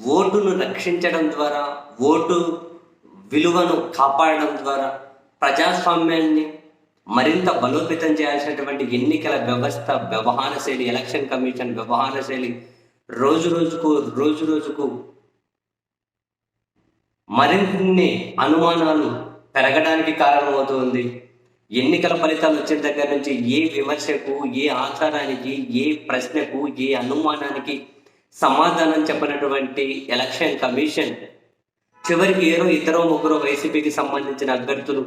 ఓటును రక్షించడం ద్వారా ఓటు విలువను కాపాడడం ద్వారా ప్రజాస్వామ్యాన్ని మరింత బలోపేతం చేయాల్సినటువంటి ఎన్నికల వ్యవస్థ వ్యవహార శైలి ఎలక్షన్ కమిషన్ వ్యవహార శైలి రోజు రోజుకు రోజు రోజుకు మరిన్ని అనుమానాలు పెరగడానికి కారణమవుతుంది. ఎన్నికల ఫలితాలు వచ్చిన దగ్గర నుంచి ఏ విమర్శకు ఏ ఆచారానికి ఏ ప్రశ్నకు ఏ అనుమానానికి సమాధానం చెప్పినటువంటి ఎలక్షన్ కమిషన్ చివరికి ఏరో ఇద్దరో ముగ్గురో వైసీపీకి సంబంధించిన అభ్యర్థులు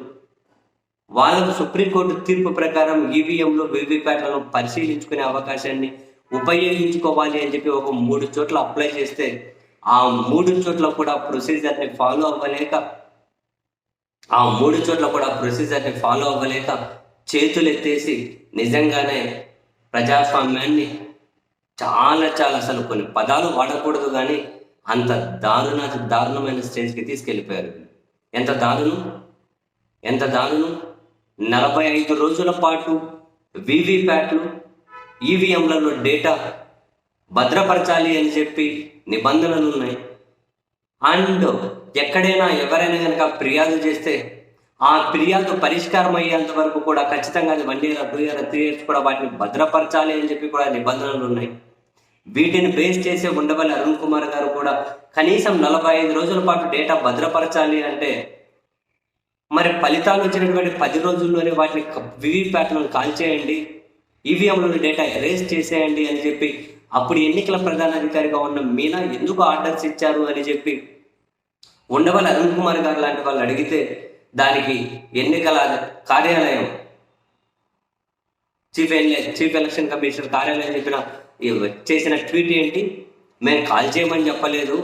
వాళ్ళకు సుప్రీంకోర్టు తీర్పు ప్రకారం ఈవీఎంలో వీవీప్యాట్లను పరిశీలించుకునే అవకాశాన్ని ఉపయోగించుకోవాలి అని చెప్పి ఒక మూడు చోట్ల అప్లై చేస్తే ఆ మూడు చోట్ల కూడా ప్రొసీజర్ని ఫాలో అవ్వలేక ఆ మూడు చోట్ల కూడా ప్రొసీజర్ని ఫాలో అవ్వలేక చేతులు ఎత్తేసి నిజంగానే ప్రజాస్వామ్యాన్ని చాలా చాలా అసలు కొన్ని పదాలు వాడకూడదు కానీ అంత దారుణ దారుణమైన స్టేజ్కి తీసుకెళ్ళిపోయారు. ఎంత దారుణం? ఎంత దారుణం? నలభై ఐదు రోజుల పాటు వివిప్యాట్లు ఈవీఎంలలో డేటా భద్రపరచాలి అని చెప్పి నిబంధనలు ఉన్నాయి. అండ్ ఎక్కడైనా ఎవరైనా కనుక ఫిర్యాదు చేస్తే ఆ ఫిర్యాదు పరిష్కారం అయ్యేంత వరకు కూడా ఖచ్చితంగా అది one year two year three years కూడా వాటిని భద్రపరచాలి అని చెప్పి కూడా నిబంధనలు ఉన్నాయి. వీటిని బేస్ చేసే ఉండవల్లి అరుణ్ కుమార్ గారు కూడా కనీసం నలభై ఐదు రోజుల పాటు డేటా భద్రపరచాలి అంటే మరి ఫలితాలు వచ్చినటువంటి పది రోజుల్లోనే వాటిని వివిప్యాట్లను కాల్ చేయండి ఈవీఎంలోని డేటా ఎరేజ్ చేసేయండి అని చెప్పి అప్పుడు ఎన్నికల ప్రధానాధికారిగా ఉన్న మీనా ఎందుకు ఆర్డర్స్ ఇచ్చారు అని చెప్పి ఉండవల్లి అరుణ్ కుమార్ గారు లాంటి వాళ్ళు అడిగితే దానికి ఎన్నికల కార్యాలయం చీఫ్ చీఫ్ ఎలక్షన్ కమిషనర్ కార్యాలయం చెప్పిన చేసిన ట్వీట్ ఏంటి? మేము కాల్ చేయమని చెప్పలేదు.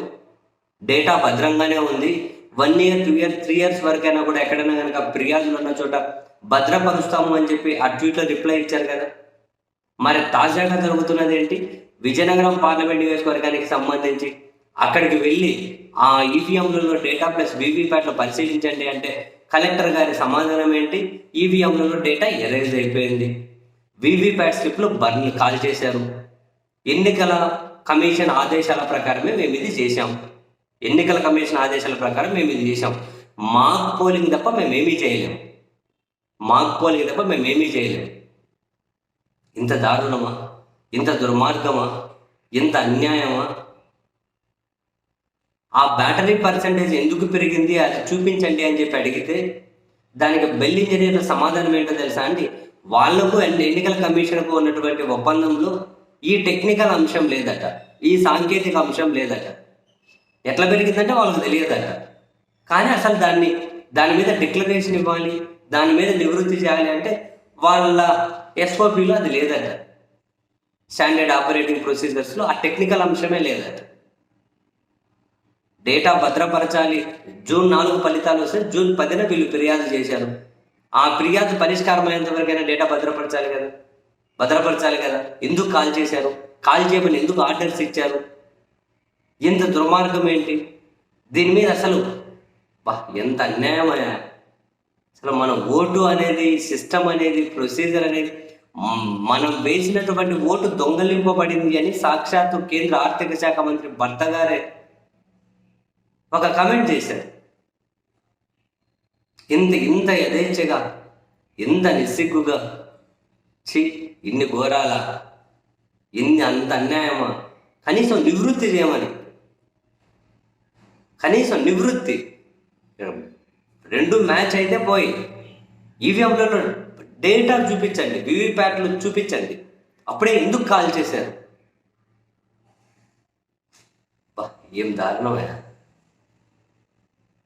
డేటా భద్రంగానే ఉంది. One year two year three years వరకైనా కూడా ఎక్కడైనా కనుక ఫిర్యాదులు ఉన్న చోట భద్రపరుస్తాము అని చెప్పి ఆ ట్వీట్లో రిప్లై ఇచ్చారు కదా. మరి తాజాగా జరుగుతున్నది ఏంటి? విజయనగరం పార్లమెంట్ నియోజకవర్గానికి సంబంధించి అక్కడికి వెళ్ళి ఆ ఈవీఎంలలో డేటా ప్లస్ వీవీప్యాట్లు పరిశీలించండి అంటే కలెక్టర్ గారి సమాధానం ఏంటి? ఈవీఎంలలో డేటా ఎరేజ్ అయిపోయింది. వీవీప్యాట్ స్లిప్లు బర్న్ కాల్ చేశారు. ఎన్నికల కమిషన్ ఆదేశాల ప్రకారమే మేము ఇది చేశాం. ఎన్నికల కమిషన్ ఆదేశాల ప్రకారం మేము ఇది చేశాం. మాక్ పోలింగ్ తప్ప మేమేమీ చేయలేం. మాక్ పోలింగ్ తప్ప మేమేమీ చేయలేం. ఇంత దారుణమా? ఇంత దుర్మార్గమా? ఇంత అన్యాయమా? ఆ బ్యాటరీ పర్సంటేజ్ ఎందుకు పెరిగింది అది చూపించండి అని చెప్పి అడిగితే దానికి బెల్ ఇంజనీర్ల సమాధానం ఏంటో తెలుసా అండి? వాళ్ళకు అండ్ ఎన్నికల కమిషన్కు ఉన్నటువంటి ఒప్పందంలో ఈ టెక్నికల్ అంశం లేదట ఈ సాంకేతిక అంశం లేదట. ఎట్లా పెరిగిందంటే వాళ్ళకి తెలియదట. కానీ అసలు దాన్ని దాని మీద డిక్లరేషన్ ఇవ్వాలి దాని మీద నివృత్తి చేయాలి అంటే వాళ్ళ ఎస్ఓపిలో అది లేదట. స్టాండర్డ్ ఆపరేటింగ్ ప్రొసీజర్స్లో ఆ టెక్నికల్ అంశమే లేదట. డేటా భద్రపరచాలి. జూన్ నాలుగు ఫలితాలు వస్తే జూన్ పదిన వీళ్ళు ఫిర్యాదు చేశారు. ఆ ఫిర్యాదు పరిష్కారం అయ్యేంత వరకైనా డేటా భద్రపరచాలి కదా. భద్రపరచాలి కదా. ఎందుకు కాల్ చేశారు? కాల్ చేయమని ఎందుకు ఆర్డర్స్ ఇచ్చారు? ఎంత దుర్మార్గం ఏంటి? దీని మీద అసలు బా ఎంత అన్యాయమయ్యా అసలు మన ఓటు అనేది సిస్టమ్ అనేది ప్రొసీజర్ అనేది మనం వేసినటువంటి ఓటు దొంగలింపబడింది అని సాక్షాత్తు కేంద్ర ఆర్థిక శాఖ మంత్రి భర్త గారే ఒక కమెంట్ చేశారు ఇంత ఇంత యథేచ్ఛగా ఇంత నిస్సిగ్గుగా ఛీ ఇన్ని ఘోరాల ఇన్ని అంత అన్యాయమా కనీసం నివృత్తి చేయమని. కనీసం నివృత్తి. రెండు మ్యాచ్ అయితే పోయి ఈవీఎంలలో డేటా చూపించండి వివిప్యాట్లు చూపించండి. అప్పుడే ఎందుకు కాల్ చేశారు? ఏం దారుణమైనా?